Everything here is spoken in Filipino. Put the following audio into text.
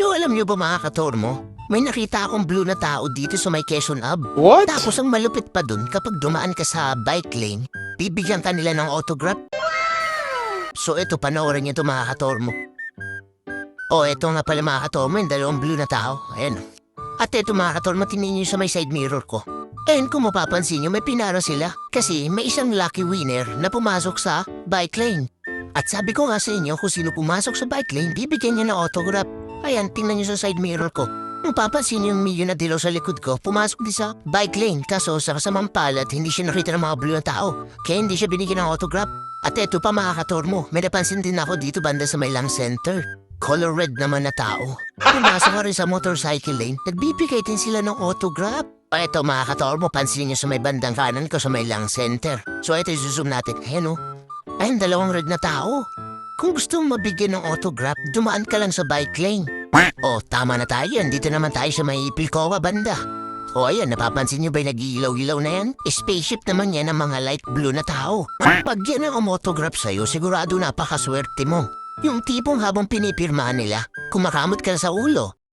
Yo, alam niyo ba mga katormo? May nakita akong blue na tao dito sa may Quezon Ave. What? Tapos ang malupit pa dun, kapag dumaan ka sa bike lane, bibigyan ka nila ng autograph. So eto, panoorin niyo to mga katormo. O eto nga pala mga katormo, yung dalawang blue na tao. Ayan. At eto mga katormo, tingnan niyo sa may side mirror ko. And kung mapapansin niyo, may pinara sila. Kasi may isang lucky winner na pumasok sa bike lane. At sabi ko nga sa inyo, kung sino pumasok sa bike lane, bibigyan niya ng autograph. Ayan, tingnan niyo sa side mirror ko. Kung papansin yung milyon na dilaw sa likod ko, pumasok din sa bike lane. Kaso sa kasamang palad, hindi siya nakita ng mga blue na tao. Kaya hindi siya binigyan ng autograph. At eto pa mga katormo, may napansin din ako dito banda sa may lang center. Color red naman na tao. Pumasok ka rin sa motorcycle lane, nagbibigay din sila ng autograph. O eto mga katormo, pansin niyo sa may bandang kanan ko sa may lang center. So eto zoom natin. Ayan o. Ayun, dalawang red na tao. Kung gusto mong mabigyan ng autograph, dumaan ka lang sa bike lane. Oh, tama na tayo yan. Dito naman tayo sa may Pilcoa banda. O ayan, napapansin niyo ba yung nag-iilaw-ilaw na yan? Spaceship naman yan ng mga light blue na tao. Pag yan ang autograph sa'yo, sigurado napakaswerte mo. Yung tipong habang pinipirmahan nila, kumakamot ka sa ulo.